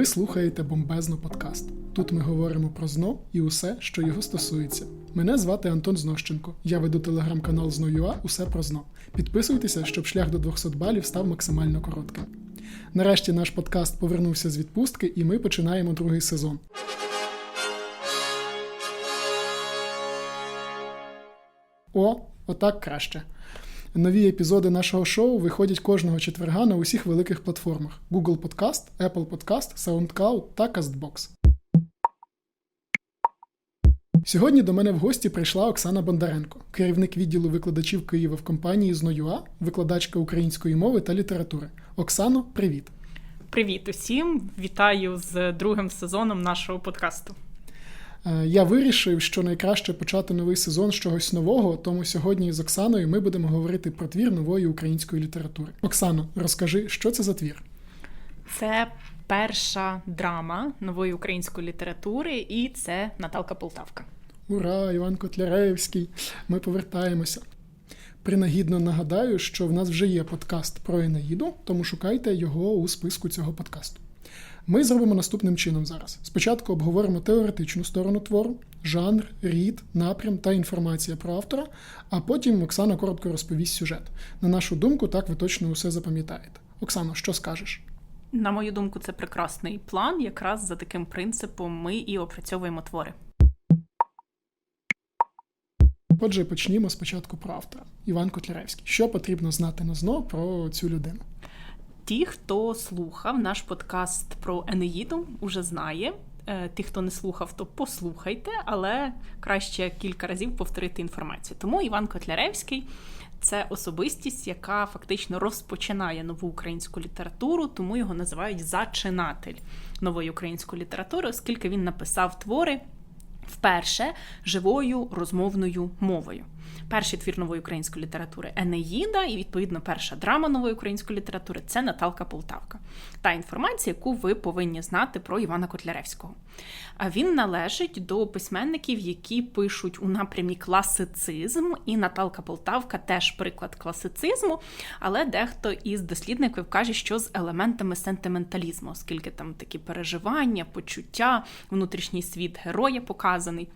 Ви слухаєте бомбезно подкаст. Тут ми говоримо про ЗНО і усе, що його стосується. Мене звати Антон Знощенко. Я веду телеграм-канал ЗНО.ЮА Усе про ЗНО. Підписуйтеся, щоб шлях до 200 балів став максимально коротким. Нарешті наш подкаст повернувся з відпустки, і ми починаємо другий сезон. О, отак краще. Нові епізоди нашого шоу виходять кожного четверга на усіх великих платформах: Google Podcast, Apple Podcast, SoundCloud та CastBox. Сьогодні до мене в гості прийшла Оксана Бондаренко, керівник відділу викладачів Києва в компанії «ЗНОЮА», викладачка української мови та літератури. Оксано, привіт! Привіт усім! Вітаю з другим сезоном нашого подкасту. Е, я вирішив, що найкраще почати новий сезон з чогось нового, тому сьогодні з Оксаною ми будемо говорити про твір нової української літератури. Оксано, розкажи, що це за твір? Це перша драма нової української літератури, і це Наталка Полтавка. Ура, Іван Котляревський! Ми повертаємося. Принагідно нагадаю, що в нас вже є подкаст про Енеїду, тому шукайте його у списку цього подкасту. Ми зробимо наступним чином зараз. Спочатку обговоримо теоретичну сторону твору, жанр, рід, напрям та інформація про автора, а потім Оксана коротко розповість сюжет. На нашу думку, так ви точно усе запам'ятаєте. Оксано, що скажеш? На мою думку, це прекрасний план. Якраз за таким принципом ми і опрацьовуємо твори. Отже, почнімо спочатку про автора. Іван Котляревський. Що потрібно знати на ЗНО про цю людину? Ті, хто слухав наш подкаст про Енеїду, уже знає. Е, ті, хто не слухав, то послухайте, але краще кілька разів повторити інформацію. Тому Іван Котляревський це особистість, яка фактично розпочинає нову українську літературу, тому його називають зачинатель нової української літератури, оскільки він написав твори вперше живою розмовною мовою. Перший твір нової української літератури Енеїда, і відповідно перша драма нової української літератури це Наталка Полтавка. Та інформація, яку ви повинні знати про Івана Котляревського. А він належить до письменників, які пишуть у напрямі класицизм, і Наталка Полтавка теж приклад класицизму, але дехто із дослідників каже, що з елементами сентименталізму, оскільки там такі переживання, почуття, внутрішній світ героя показаний.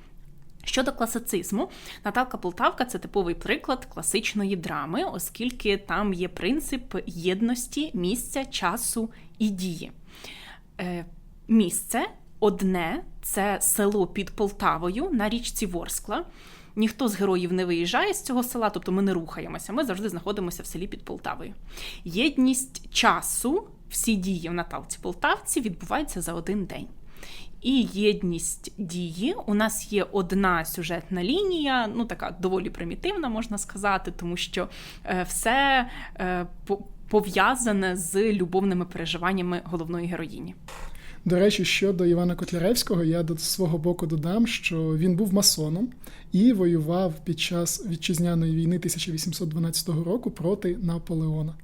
Щодо класицизму, Наталка Полтавка це типовий приклад класичної драми, оскільки там є принцип єдності місця, часу і дії. Е, Місце одне це село під Полтавою на річці Ворскла. Ніхто з героїв не виїжджає з цього села, тобто ми не рухаємося, ми завжди знаходимося в селі під Полтавою. Єдність часу, всі дії в Наталці Полтавці відбуваються за один день і єдність дії. У нас є одна сюжетна лінія, ну така доволі примітивна, можна сказати, тому що е, все е, пов'язане з любовними переживаннями головної героїні. До речі, щодо Івана Котляревського, я до свого боку додам, що він був масоном і воював під час вітчизняної війни 1812 року проти Наполеона.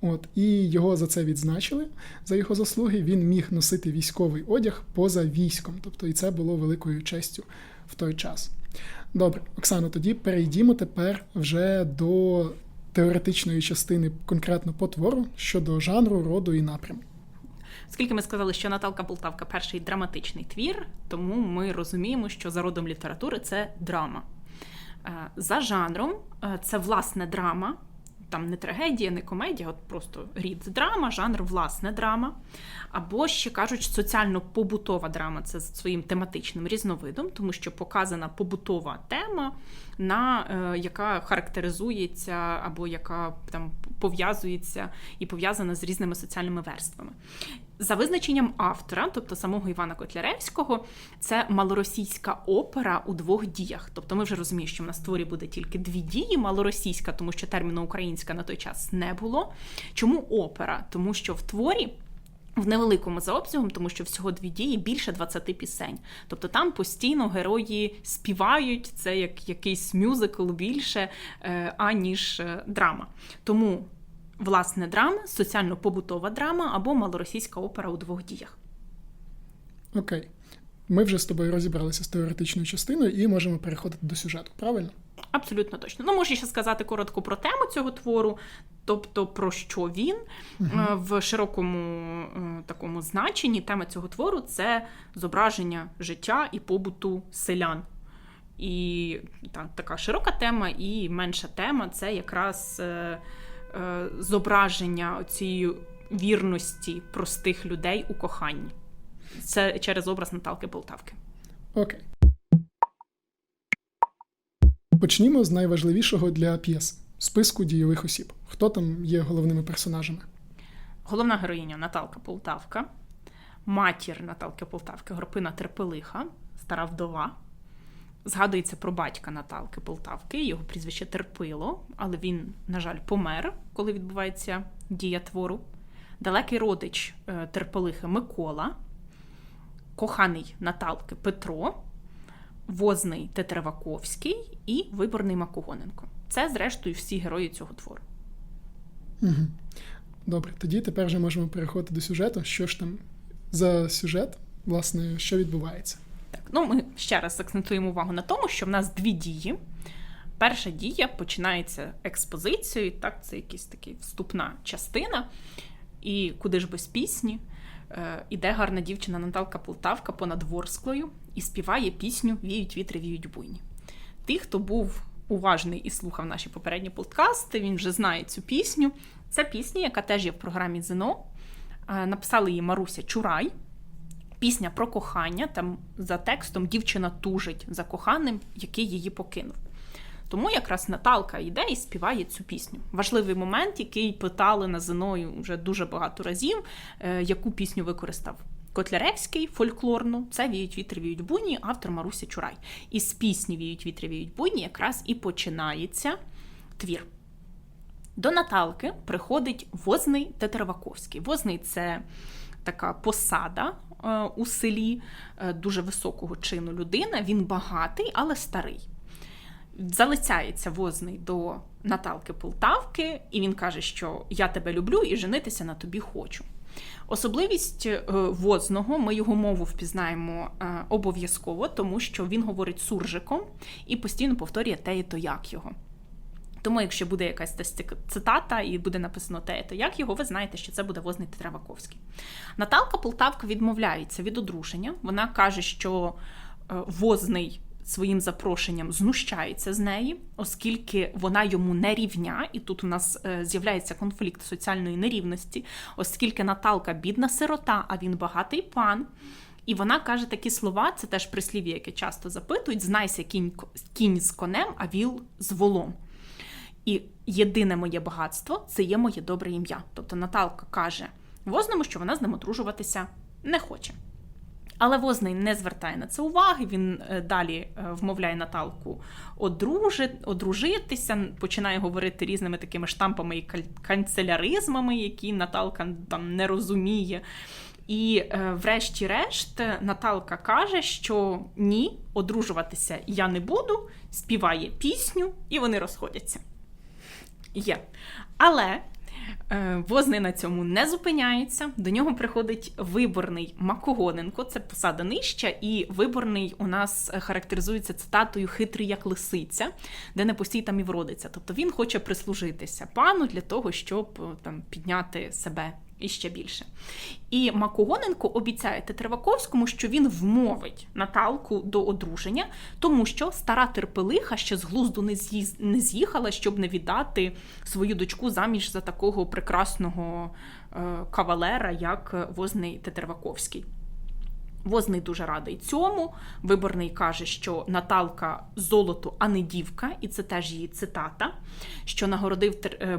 От І його за це відзначили за його заслуги. Він міг носити військовий одяг поза військом. Тобто і це було великою честю в той час. Добре, Оксано, тоді перейдімо тепер вже до теоретичної частини конкретно по твору щодо жанру, роду і напряму. Оскільки ми сказали, що Наталка Полтавка перший драматичний твір, тому ми розуміємо, що за родом літератури це драма. Е, за жанром е, це власне драма там не трагедія, не комедія, от просто рід драма, жанр власне драма. Або ще кажуть, соціально-побутова драма це з своїм тематичним різновидом, тому що показана побутова тема, на, е, яка характеризується або яка там пов'язується і пов'язана з різними соціальними верствами. За визначенням автора, тобто самого Івана Котляревського, це малоросійська опера у двох діях. Тобто ми вже розуміємо, що в нас творі буде тільки дві дії: малоросійська, тому що терміну українська на той час не було. Чому опера? Тому що в творі. В невеликому за обсягом, тому що всього дві дії більше 20 пісень. Тобто там постійно герої співають це як якийсь мюзикл більше, е, аніж е, драма. Тому власне драма, соціально-побутова драма або малоросійська опера у двох діях. Окей. Ми вже з тобою розібралися з теоретичною частиною і можемо переходити до сюжету, правильно? Абсолютно точно. Ну, можу ще сказати коротко про тему цього твору, тобто про що він Е, в широкому е, такому значенні. Тема цього твору це зображення життя і побуту селян. І та, така широка тема, і менша тема це якраз е, зображення цієї вірності простих людей у коханні. Це через образ Наталки Полтавки. Окей. Почнімо з найважливішого для п'єс списку дійових осіб. Хто там є головними персонажами? Головна героїня Наталка Полтавка, матір Наталки Полтавки, Горпина Терпелиха, стара вдова. Згадується про батька Наталки Полтавки, його прізвище Терпило, але він, на жаль, помер, коли відбувається дія твору. Далекий родич е, Терпелихи Микола, коханий Наталки Петро, возний Тетереваковський і виборний Макогоненко. Це, зрештою, всі герої цього твору. Добре, тоді тепер вже можемо переходити до сюжету. Що ж там за сюжет, власне, що відбувається? Так, ну ми ще раз акцентуємо увагу на тому, що в нас дві дії. Перша дія починається експозицією, так, це якась така вступна частина. І куди ж без пісні? Е, іде гарна дівчина Наталка Полтавка понад Ворсклою і співає пісню Віють вітри, віють буйні. Ті, хто був уважний і слухав наші попередні подкасти, він вже знає цю пісню. Це пісня, яка теж є в програмі ЗНО. Е, Написала її Маруся Чурай. Пісня про кохання. Там за текстом дівчина тужить за коханим, який її покинув. Тому якраз Наталка йде і співає цю пісню. Важливий момент, який питали на ЗНО вже дуже багато разів, е, яку пісню використав. Котляревський фольклорну, це віють вітри, віють буйні, автор Маруся Чурай. І з пісні Віють вітри, віють буйні якраз і починається твір. До Наталки приходить возний Тетерваковський. Возний це така посада у селі е, дуже високого чину людина. Він багатий, але старий. Залицяється возний до Наталки Полтавки, і він каже, що я тебе люблю і женитися на тобі хочу. Особливість е, возного, ми його мову впізнаємо е, обов'язково, тому що він говорить суржиком і постійно повторює те і то як його. Тому, якщо буде якась цитата і буде написано те, то як його, ви знаєте, що це буде возний Тетреваковський. Наталка Полтавка відмовляється від одруження. Вона каже, що е, возний своїм запрошенням знущається з неї, оскільки вона йому не рівня, і тут у нас е, з'являється конфлікт соціальної нерівності, оскільки Наталка бідна сирота, а він багатий пан. І вона каже такі слова: це теж прислів'я, яке часто запитують: знайся кінь, кінь з конем, а віл з волом. І єдине моє багатство це є моє добре ім'я. Тобто Наталка каже возному, що вона з ним одружуватися не хоче. Але возний не звертає на це уваги. Він далі вмовляє Наталку одружи, одружитися, починає говорити різними такими штампами і канцеляризмами, які Наталка там не розуміє. І, врешті-решт, Наталка каже, що ні, одружуватися я не буду, співає пісню, і вони розходяться. Є. Але е, возний на цьому не зупиняється. До нього приходить виборний Макогоненко, це посада нижча, і виборний у нас характеризується цитатою хитрий як лисиця, де не постій там і вродиться. Тобто він хоче прислужитися пану для того, щоб там підняти себе. І ще більше. І Макогоненко обіцяє Тетерваковському, що він вмовить Наталку до одруження, тому що стара терпелиха ще з глузду не, з'їз... не з'їхала, щоб не віддати свою дочку заміж за такого прекрасного е, кавалера, як возний Тетреваковський. Возний дуже радий цьому. Виборний каже, що Наталка золото, а не дівка, і це теж її цитата, що нагородив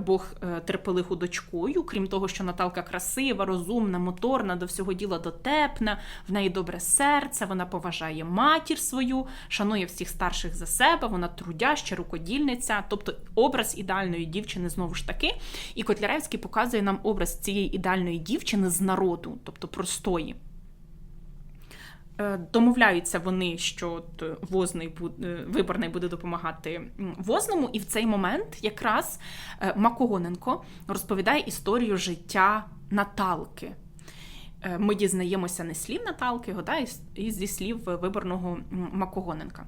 Бог терпелиху дочкою, крім того, що Наталка красива, розумна, моторна, до всього діла дотепна, в неї добре серце, вона поважає матір свою, шанує всіх старших за себе, вона трудяща, рукодільниця, тобто образ ідеальної дівчини знову ж таки. І Котляревський показує нам образ цієї ідеальної дівчини з народу, тобто простої. Домовляються вони, що возний буде, виборний буде допомагати возному, і в цей момент якраз Макогоненко розповідає історію життя Наталки. е, ми дізнаємося не слів Наталки, його, да, і зі слів виборного Макогоненка.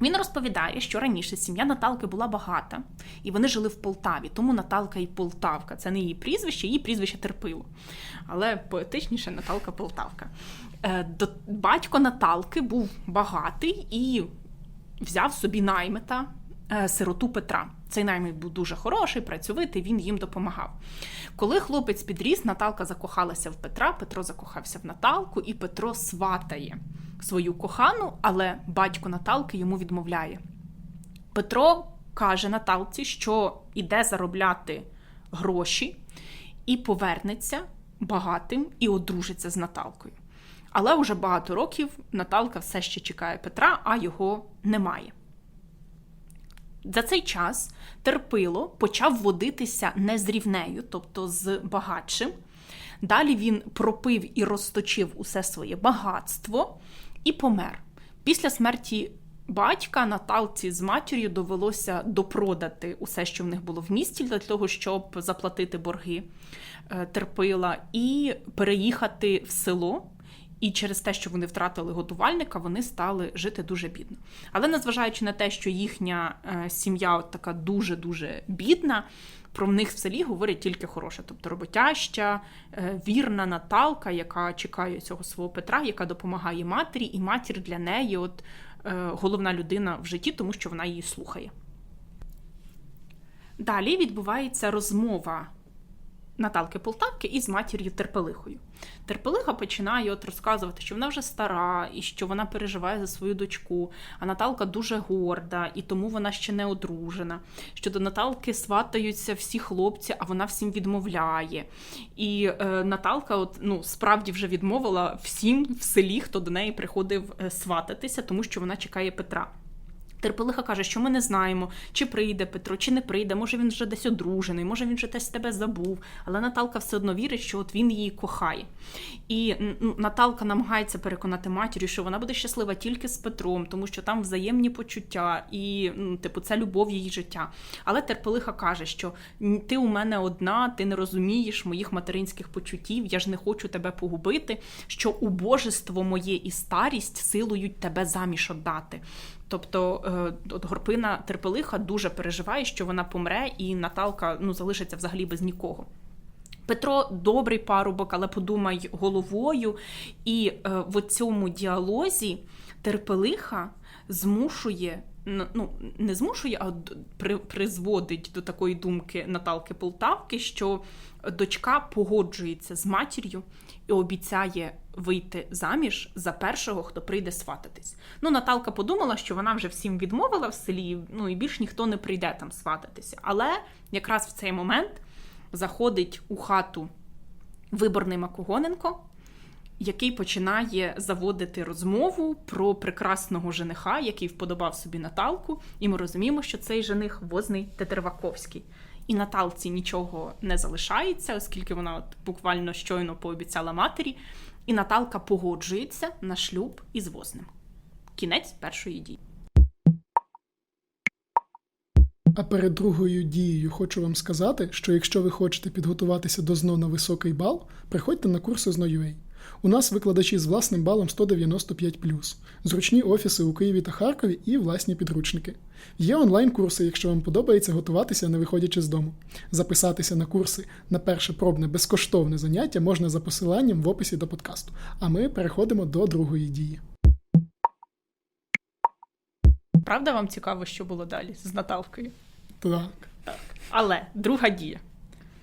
Він розповідає, що раніше сім'я Наталки була багата, і вони жили в Полтаві, тому Наталка і Полтавка. Це не її прізвище, її прізвище Терпило. Але поетичніше Наталка Полтавка. Е, Батько Наталки був багатий і взяв собі наймита е, сироту Петра. Цей наймит був дуже хороший, працьовитий, він їм допомагав. Коли хлопець підріс, Наталка закохалася в Петра, Петро закохався в Наталку, і Петро сватає свою кохану, але батько Наталки йому відмовляє. Петро каже Наталці, що іде заробляти гроші і повернеться багатим і одружиться з Наталкою. Але вже багато років Наталка все ще чекає Петра, а його немає. За цей час терпило почав водитися не з рівнею, тобто з багатшим. Далі він пропив і розточив усе своє багатство і помер. Після смерті батька Наталці з матір'ю довелося допродати усе, що в них було в місті, для того, щоб заплатити борги е, терпила, і переїхати в село. І через те, що вони втратили годувальника, вони стали жити дуже бідно. Але незважаючи на те, що їхня е, сім'я от така дуже дуже бідна, про них в селі говорять тільки хороше. Тобто роботяща, е, вірна Наталка, яка чекає цього свого Петра, яка допомагає матері, і матір для неї от е, головна людина в житті, тому що вона її слухає. Далі відбувається розмова Наталки Полтавки із матір'ю Терпелихою. Терпелиха починає от розказувати, що вона вже стара і що вона переживає за свою дочку. А Наталка дуже горда, і тому вона ще не одружена. Що до Наталки сватаються всі хлопці, а вона всім відмовляє. І е, Наталка, от ну справді вже відмовила всім в селі, хто до неї приходив е, свататися, тому що вона чекає Петра. Терпелиха каже, що ми не знаємо, чи прийде Петро, чи не прийде. Може він вже десь одружений, може він вже десь тебе забув. Але Наталка все одно вірить, що от він її кохає. І м, Наталка намагається переконати матір'ю, що вона буде щаслива тільки з Петром, тому що там взаємні почуття, і м, типу це любов її життя. Але терпелиха каже, що ти у мене одна, ти не розумієш моїх материнських почуттів, я ж не хочу тебе погубити. Що убожество моє і старість силують тебе заміж отдати. Тобто е, от Горпина Терпелиха дуже переживає, що вона помре, і Наталка ну, залишиться взагалі без нікого. Петро добрий парубок, але подумай головою. І е, в цьому діалозі терпелиха змушує, ну не змушує, а при, призводить до такої думки Наталки Полтавки, що дочка погоджується з матір'ю і обіцяє вийти заміж за першого, хто прийде свататись. Ну, Наталка подумала, що вона вже всім відмовила в селі, ну і більш ніхто не прийде там свататися. Але якраз в цей момент заходить у хату виборний Макогоненко, який починає заводити розмову про прекрасного жениха, який вподобав собі Наталку, і ми розуміємо, що цей жених возний Тетерваковський. І Наталці нічого не залишається, оскільки вона от буквально щойно пообіцяла матері, і Наталка погоджується на шлюб із возним. Кінець першої дії. А перед другою дією хочу вам сказати, що якщо ви хочете підготуватися до ЗНО на високий бал, приходьте на курси ЗНО.UA. У нас викладачі з власним балом 195 зручні офіси у Києві та Харкові і власні підручники. Є онлайн-курси, якщо вам подобається готуватися, не виходячи з дому. Записатися на курси на перше пробне безкоштовне заняття можна за посиланням в описі до подкасту. А ми переходимо до другої дії. Правда, вам цікаво, що було далі з Наталкою? Так. Але друга дія.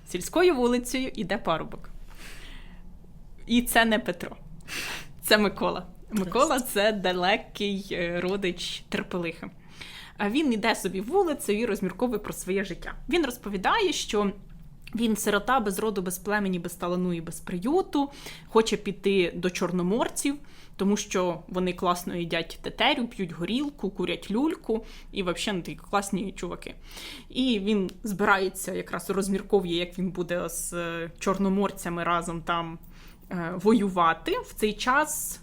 Сільською вулицею іде парубок. І це не Петро, це Микола. Микола це далекий е, родич терпелихи. А Він іде собі вулицею і розмірковує про своє життя. Він розповідає, що він сирота без роду, без племені, без талану і без приюту, хоче піти до чорноморців, тому що вони класно їдять тетерю, п'ють горілку, курять люльку і взагалі такі класні чуваки. І він збирається якраз розмірковує, як він буде з е, чорноморцями разом там воювати. В цей час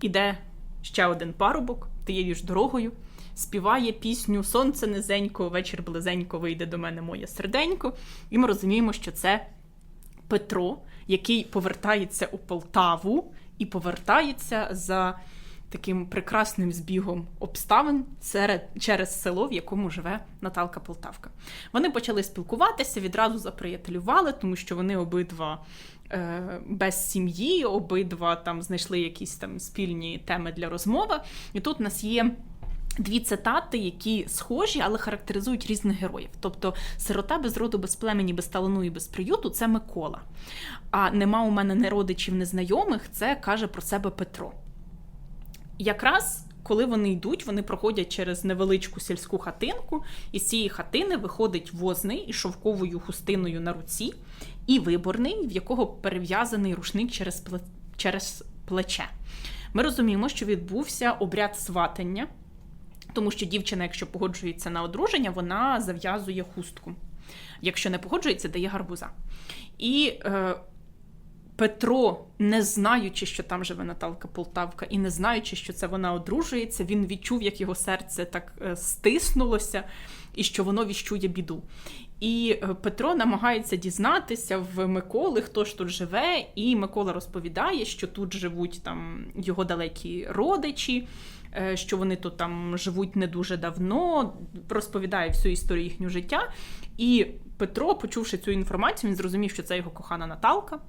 іде ще один парубок тією ж дорогою. Співає пісню Сонце низенько, вечір близенько вийде до мене моє серденько. І ми розуміємо, що це Петро, який повертається у Полтаву і повертається за таким прекрасним збігом обставин серед, через село, в якому живе Наталка Полтавка. Вони почали спілкуватися, відразу заприятелювали, тому що вони обидва е, без сім'ї, обидва там знайшли якісь там спільні теми для розмови. І тут у нас є. Дві цитати, які схожі, але характеризують різних героїв. Тобто сирота без роду, без племені, без талану і без приюту це Микола. А нема у мене не родичів, не знайомих, це каже про себе Петро. Якраз коли вони йдуть, вони проходять через невеличку сільську хатинку, і з цієї хатини виходить возний із шовковою хустиною на руці, і виборний, в якого перев'язаний рушник через, через плече. Ми розуміємо, що відбувся обряд сватання, тому що дівчина, якщо погоджується на одруження, вона зав'язує хустку. Якщо не погоджується, дає гарбуза. І е, Петро, не знаючи, що там живе Наталка Полтавка, і не знаючи, що це вона одружується, він відчув, як його серце так е, стиснулося, і що воно віщує біду. І е, Петро намагається дізнатися в Миколи, хто ж тут живе, і Микола розповідає, що тут живуть там його далекі родичі, е, що вони тут там живуть не дуже давно, розповідає всю історію їхнього життя. І Петро, почувши цю інформацію, він зрозумів, що це його кохана Наталка.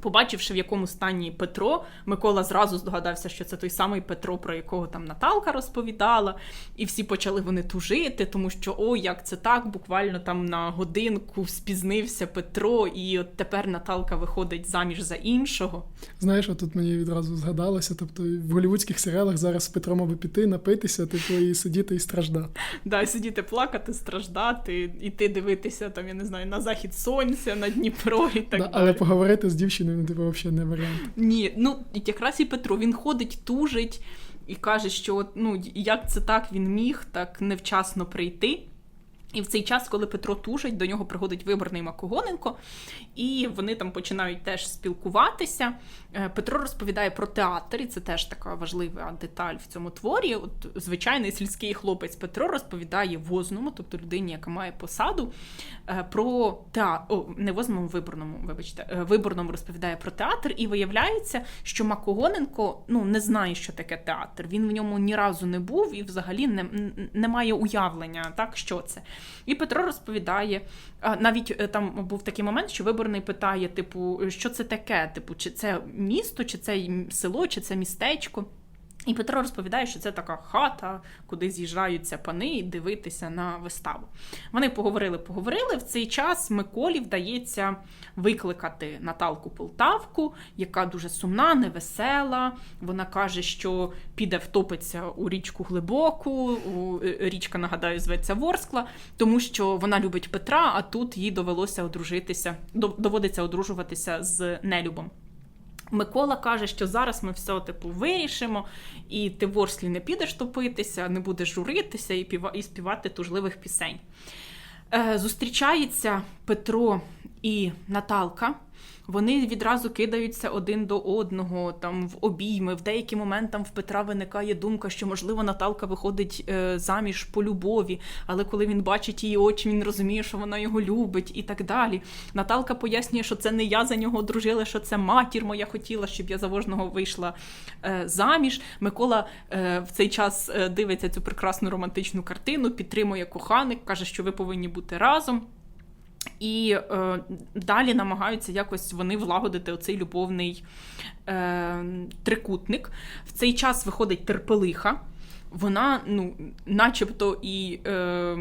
Побачивши, в якому стані Петро, Микола зразу здогадався, що це той самий Петро, про якого там Наталка розповідала, і всі почали вони тужити, тому що о, як це так, буквально там на годинку спізнився Петро, і от тепер Наталка виходить заміж за іншого. Знаєш, а тут мені відразу згадалося. Тобто в голівудських серіалах зараз Петро мав би піти, напитися, типу, і сидіти і страждати. Да, сидіти плакати, страждати, іти дивитися там, я не знаю, на захід сонця, на Дніпро і так далі. але поговорити з дівчиною, ну, типу, взагалі не варіант. Ні, ну якраз і Петро він ходить, тужить і каже, що ну як це так він міг так невчасно прийти. І в цей час, коли Петро тужить, до нього приходить виборний Макогоненко, і вони там починають теж спілкуватися. Е, Петро розповідає про театр, і це теж така важлива деталь в цьому творі. От звичайний сільський хлопець Петро розповідає возному, тобто людині, яка має посаду, е, про театр, о, не возному виборному, вибачте, е, виборному розповідає про театр, і виявляється, що Макогоненко ну не знає, що таке театр. Він в ньому ні разу не був і взагалі не, не має уявлення, так що це. І Петро розповідає, навіть е, там був такий момент, що виборний питає: типу, що це таке? Типу, чи це місто, чи це село, чи це містечко. І Петро розповідає, що це така хата, куди з'їжджаються пани дивитися на виставу. Вони поговорили, поговорили. В цей час Миколі вдається викликати Наталку Полтавку, яка дуже сумна, невесела. Вона каже, що піде втопиться у річку глибоку. е, Річка, нагадаю, зветься Ворскла, тому що вона любить Петра, а тут їй довелося одружитися, доводиться одружуватися з нелюбом. Микола каже, що зараз ми все типу вирішимо, і ти в Орслі не підеш топитися, не будеш журитися і, піва- і співати тужливих пісень. Е, зустрічається Петро і Наталка. Вони відразу кидаються один до одного, там в обійми. В деякий момент там в Петра виникає думка, що можливо Наталка виходить е, заміж по любові, але коли він бачить її очі, він розуміє, що вона його любить і так далі. Наталка пояснює, що це не я за нього одружила, що це матір моя хотіла, щоб я за вожного вийшла е, заміж. Микола е, в цей час дивиться цю прекрасну романтичну картину, підтримує коханик, каже, що ви повинні бути разом. І е, далі намагаються якось вони влагодити оцей любовний е, трикутник. В цей час виходить терпелиха. Вона, ну, начебто, і е,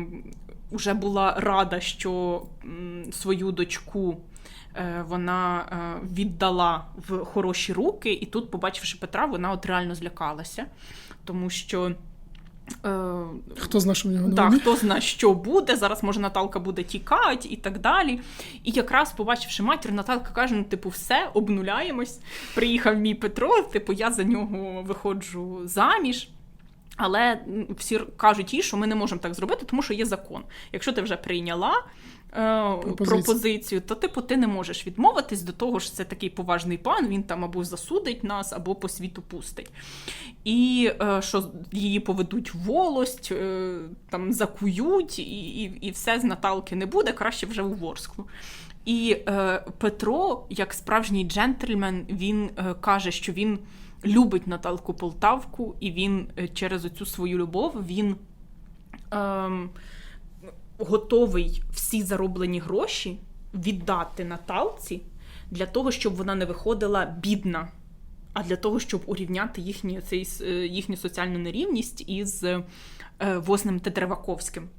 вже була рада, що м, свою дочку е, вона е, віддала в хороші руки, і тут, побачивши Петра, вона от реально злякалася, тому що. Хто зна, що в нього так, хто зна, що буде. Зараз може Наталка буде тікати і так далі. І якраз побачивши матір, Наталка каже: ну, типу, все, обнуляємось. Приїхав мій Петро, типу, я за нього виходжу заміж. Але всі кажуть їй, що ми не можемо так зробити, тому що є закон. Якщо ти вже прийняла Пропозицію. пропозицію, то типу ти не можеш відмовитись до того ж, це такий поважний пан. Він там або засудить нас, або по світу пустить. І е, що її поведуть в волость, е, там закують, і, і, і все з Наталки не буде, краще вже у Ворсклу. І е, Петро, як справжній джентльмен, він е, каже, що він любить Наталку Полтавку, і він е, через оцю свою любов він ем, готовий всі зароблені гроші віддати Наталці для того, щоб вона не виходила бідна, а для того, щоб урівняти їхні, цей, е, їхню соціальну нерівність із е, Возним Тетреваковським.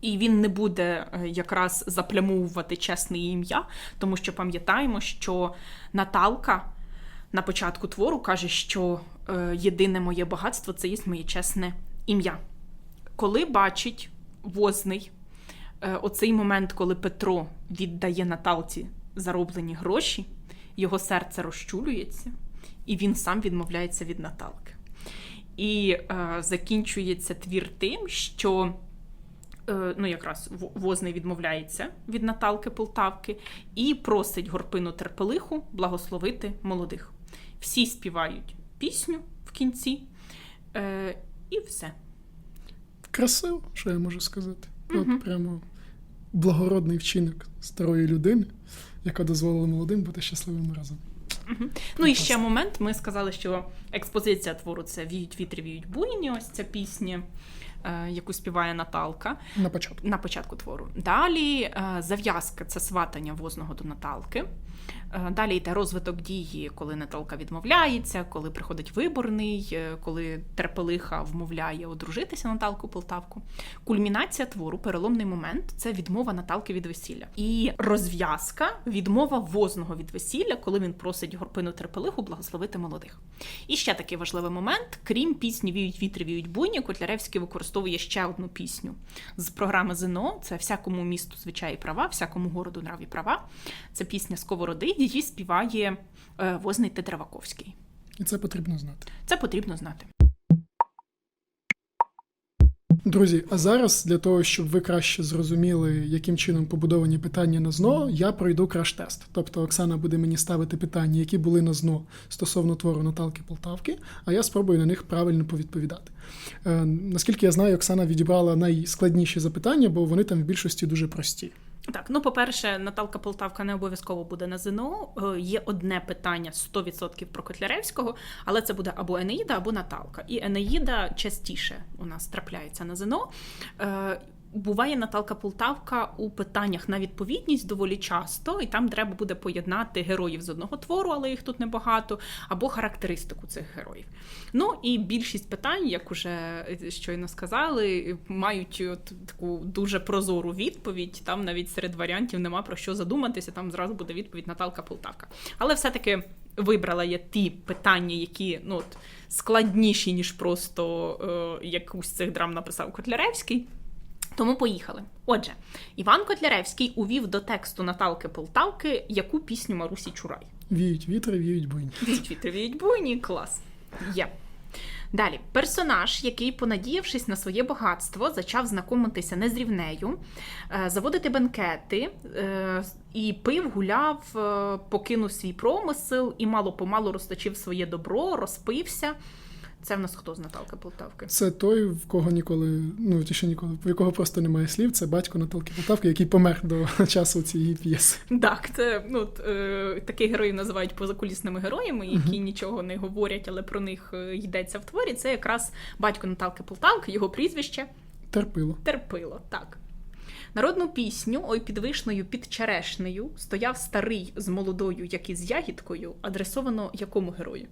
І він не буде е, якраз заплямовувати чесне ім'я, тому що пам'ятаємо, що Наталка на початку твору каже, що єдине моє багатство це є моє чесне ім'я. Коли бачить возний е, оцей момент, коли Петро віддає Наталці зароблені гроші, його серце розчулюється, і він сам відмовляється від Наталки. І е, закінчується твір тим, що е, ну, якраз возний відмовляється від Наталки Полтавки і просить горпину терпелиху благословити молодих. Всі співають пісню в кінці, е, і все. Красиво, що я можу сказати. От прямо благородний вчинок старої людини, яка дозволила молодим бути щасливими разом. Ну і ще момент. Ми сказали, що експозиція твору це віють вітри, віють буйні. Ось ця пісня, е, яку співає Наталка. На початку. на початку твору. Далі е, зав'язка це сватання возного до Наталки. Е, Далі йде розвиток дії, коли Наталка відмовляється, коли приходить виборний, е, коли терпелиха вмовляє одружитися Наталку Полтавку. Кульмінація твору, переломний момент це відмова Наталки від весілля. І розв'язка відмова возного від весілля, коли він просить горпину терпелиху благословити молодих. І ще такий важливий момент: крім пісні Віють вітри, віють буйні, Котляревський використовує ще одну пісню з програми ЗНО. Це всякому місту звичаї права, всякому городу нраві права. Це пісня Сковороди. Її співає е, возний Тетраваковський. І це потрібно знати. Це потрібно знати. Друзі, а зараз для того, щоб ви краще зрозуміли, яким чином побудовані питання на ЗНО, я пройду краш-тест. Тобто Оксана буде мені ставити питання, які були на ЗНО стосовно твору Наталки Полтавки, а я спробую на них правильно повідповідати. Е, наскільки я знаю, Оксана відібрала найскладніші запитання, бо вони там в більшості дуже прості. Так, ну по-перше, Наталка Полтавка не обов'язково буде на ЗНО. Е, Є одне питання 100% про Котляревського, але це буде або Енеїда, або Наталка. І Енеїда частіше у нас трапляється на ЗНО. Е, Буває Наталка Полтавка у питаннях на відповідність доволі часто, і там треба буде поєднати героїв з одного твору, але їх тут небагато, або характеристику цих героїв. Ну і більшість питань, як уже щойно сказали, мають от таку дуже прозору відповідь. Там навіть серед варіантів нема про що задуматися. Там зразу буде відповідь Наталка Полтавка. Але все-таки вибрала я ті питання, які ну от складніші, ніж просто е, якусь цих драм написав Котляревський. Тому поїхали. Отже, Іван Котляревський увів до тексту Наталки Полтавки яку пісню Марусі Чурай. Віють вітри, віють буйні. Віють вітри, віють буйні, клас. Є. Далі, персонаж, який, понадіявшись на своє багатство, зачав знайомитися не з рівнею, е, заводити бенкети е, і пив, гуляв, е, покинув свій промисел і мало-помалу розточив своє добро, розпився. Це в нас хто з Наталки Полтавки? Це той, в кого ніколи, ну ті, що ніколи, в якого просто немає слів. Це батько Наталки Полтавки, який помер до часу цієї п'єси. Так, це ну, е, таких героїв називають позакулісними героями, які нічого не говорять, але про них е, йдеться в творі. Це якраз батько Наталки Полтавки, його прізвище Терпило. Терпило. Так. Народну пісню Ой під вишнею, під черешнею стояв старий з молодою, як і з ягідкою, адресовано якому герою?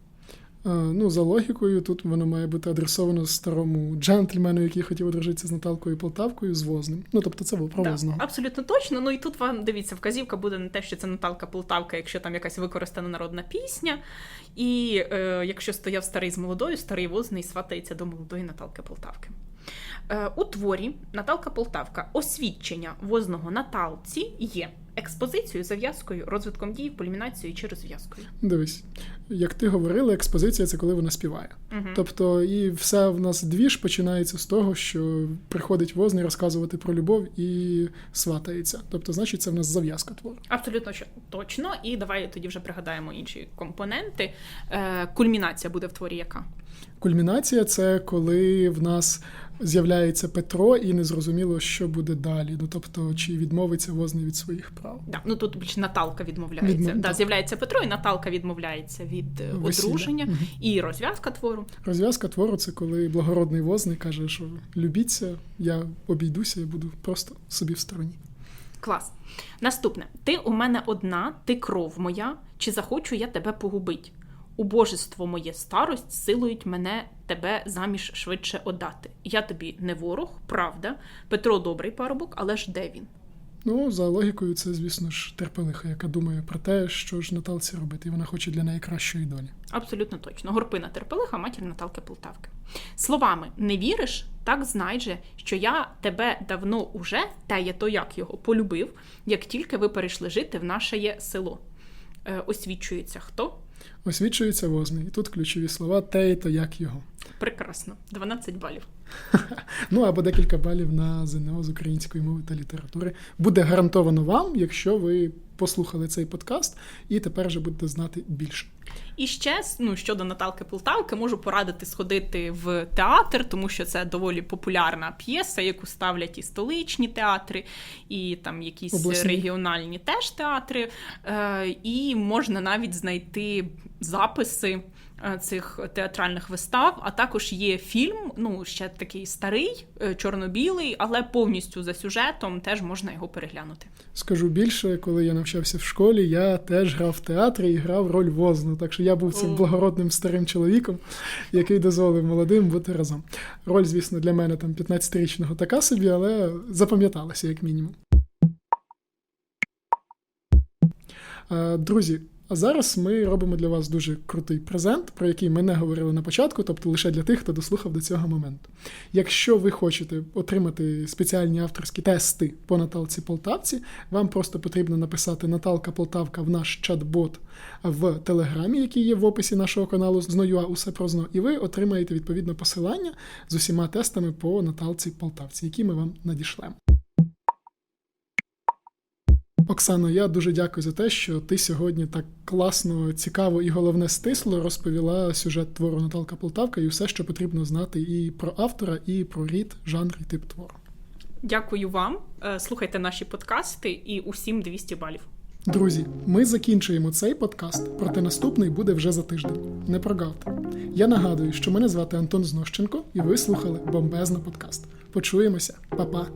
Ну, за логікою, тут воно має бути адресовано старому джентльмену, який хотів одружитися з Наталкою Полтавкою, з Возним. Ну, тобто це було про Да, Возного. абсолютно точно. Ну і тут вам дивіться, вказівка буде на те, що це Наталка Полтавка, якщо там якась використана народна пісня. І е, якщо стояв старий з молодою, старий возний сватається до молодої Наталки Полтавки. Е, у творі Наталка Полтавка освідчення возного Наталці є експозицією, зав'язкою, розвитком дій, кульмінацією чи розв'язкою. Дивись, як ти говорила, експозиція це коли вона співає. Угу. Тобто, і все в нас двіж починається з того, що приходить возний розказувати про любов і сватається. Тобто, значить, це в нас зав'язка твору. Абсолютно що- точно. І давай тоді вже пригадаємо інші компоненти. Е, кульмінація буде в творі яка? Кульмінація це коли в нас з'являється Петро і незрозуміло, що буде далі. Ну тобто, чи відмовиться возний від своїх прав. Да, ну тут більше Наталка відмовляється. Відмов- Да, з'являється Петро, і Наталка відмовляється від е, Весілля. одруження Мгм. і розв'язка твору. Розв'язка твору це коли благородний возний каже, що любіться, я обійдуся і буду просто собі в стороні. Клас. Наступне: ти у мене одна, ти кров моя, чи захочу я тебе погубить? Убожество моє старость силують мене тебе заміж швидше отдати. Я тобі не ворог, правда. Петро добрий парубок, але ж де він? Ну, за логікою, це, звісно ж, терпелиха, яка думає про те, що ж Наталці робити, і вона хоче для неї кращої долі. Абсолютно точно. Горпина терпелиха, матір Наталки Полтавки. Словами не віриш, так знай же, що я тебе давно уже, те є то як його, полюбив, як тільки ви перейшли жити в наше село. Е, освічується хто? Освічується возний. І тут ключові слова те і то як його. Прекрасно, 12 балів. Ну або декілька балів на ЗНО з української мови та літератури буде гарантовано вам, якщо ви послухали цей подкаст і тепер вже будете знати більше. І ще ну, щодо Наталки Полтавки, можу порадити сходити в театр, тому що це доволі популярна п'єса, яку ставлять і столичні театри, і там якісь Обласні. регіональні теж театри. Е, і можна навіть знайти записи. Е, Цих театральних вистав, а також є фільм, ну ще такий старий, е, чорно-білий, але повністю за сюжетом теж можна його переглянути. Скажу більше, коли я навчався в школі, я теж грав в театрі і грав роль возну. Так що я був цим благородним старим чоловіком, який дозволив молодим бути разом. Роль, звісно, для мене там 15-річного така собі, але запам'яталася як мінімум. Е, Друзі, а зараз ми робимо для вас дуже крутий презент, про який ми не говорили на початку, тобто лише для тих, хто дослухав до цього моменту. Якщо ви хочете отримати спеціальні авторські тести по Наталці Полтавці, вам просто потрібно написати Наталка Полтавка в наш чат-бот в Телеграмі, який є в описі нашого каналу Зною усе про і ви отримаєте відповідно посилання з усіма тестами по Наталці Полтавці, які ми вам надішлемо. Оксано, я дуже дякую за те, що ти сьогодні так класно, цікаво і головне стисло розповіла сюжет твору Наталка Полтавка і все, що потрібно знати і про автора, і про рід, жанр і тип твору. Дякую вам. Е, Слухайте наші подкасти і усім 200 балів. Друзі, ми закінчуємо цей подкаст, проте наступний буде вже за тиждень. Не прогавте. Я нагадую, що мене звати Антон Знощенко, і ви слухали бомбезно подкаст. Почуємося, Па-па!